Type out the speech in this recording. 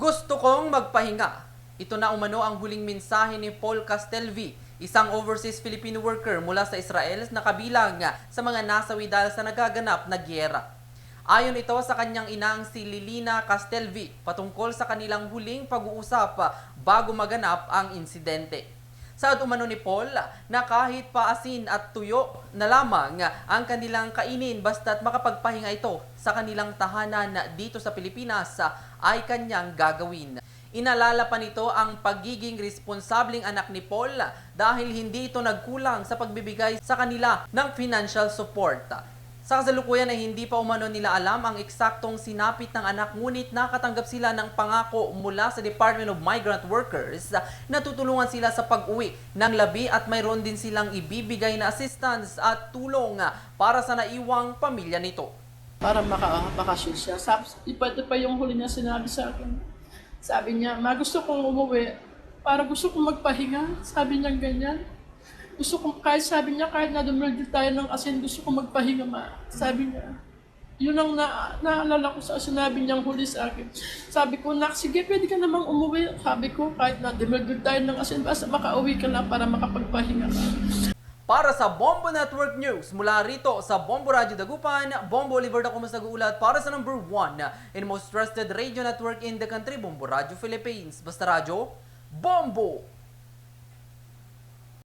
Gusto kong magpahinga. Ito na umano ang huling mensahe ni Paul Castelvi, isang overseas Filipino worker mula sa Israel na kabilang sa mga nasawi dahil sa nagaganap na gyera. Ayon ito sa kanyang inang si Lilina Castelvi patungkol sa kanilang huling pag-uusap bago maganap ang insidente. Saad umano ni Paul na kahit paasin at tuyo na lamang ang kanilang kainin basta't makapagpahinga ito sa kanilang tahanan dito sa Pilipinas ay kanyang gagawin. Inalala pa nito ang pagiging responsableng anak ni Paul dahil hindi ito nagkulang sa pagbibigay sa kanila ng financial support. Sa kasalukuyan ay hindi pa umano nila alam ang eksaktong sinapit ng anak ngunit nakatanggap sila ng pangako mula sa Department of Migrant Workers na tutulungan sila sa pag-uwi ng labi at mayroon din silang ibibigay na assistance at tulong para sa naiwang pamilya nito. para makabakasyon siya. Sabi, iba pa yung huli niya sinabi sa akin. Sabi niya, ma gusto kong umuwi para gusto kong magpahinga. Sabi niya ganyan. Gusto kong, kahit sabi niya, kahit na dumulgil tayo ng asin, gusto kong magpahinga, ma. Sabi niya. Yun ang na, naalala ko sa sinabi niyang huli sa akin. Sabi ko, nak, sige, pwede ka namang umuwi. Sabi ko, kahit na dumulgil tayo ng asin, basta makauwi ka lang para makapagpahinga ka. Para sa Bombo Network News, mula rito sa Bombo Radio Dagupan, Bombo Oliver na kumas nag-uulat para sa number 1 and most trusted radio network in the country, Bombo Radio Philippines. Basta Radio, Bombo!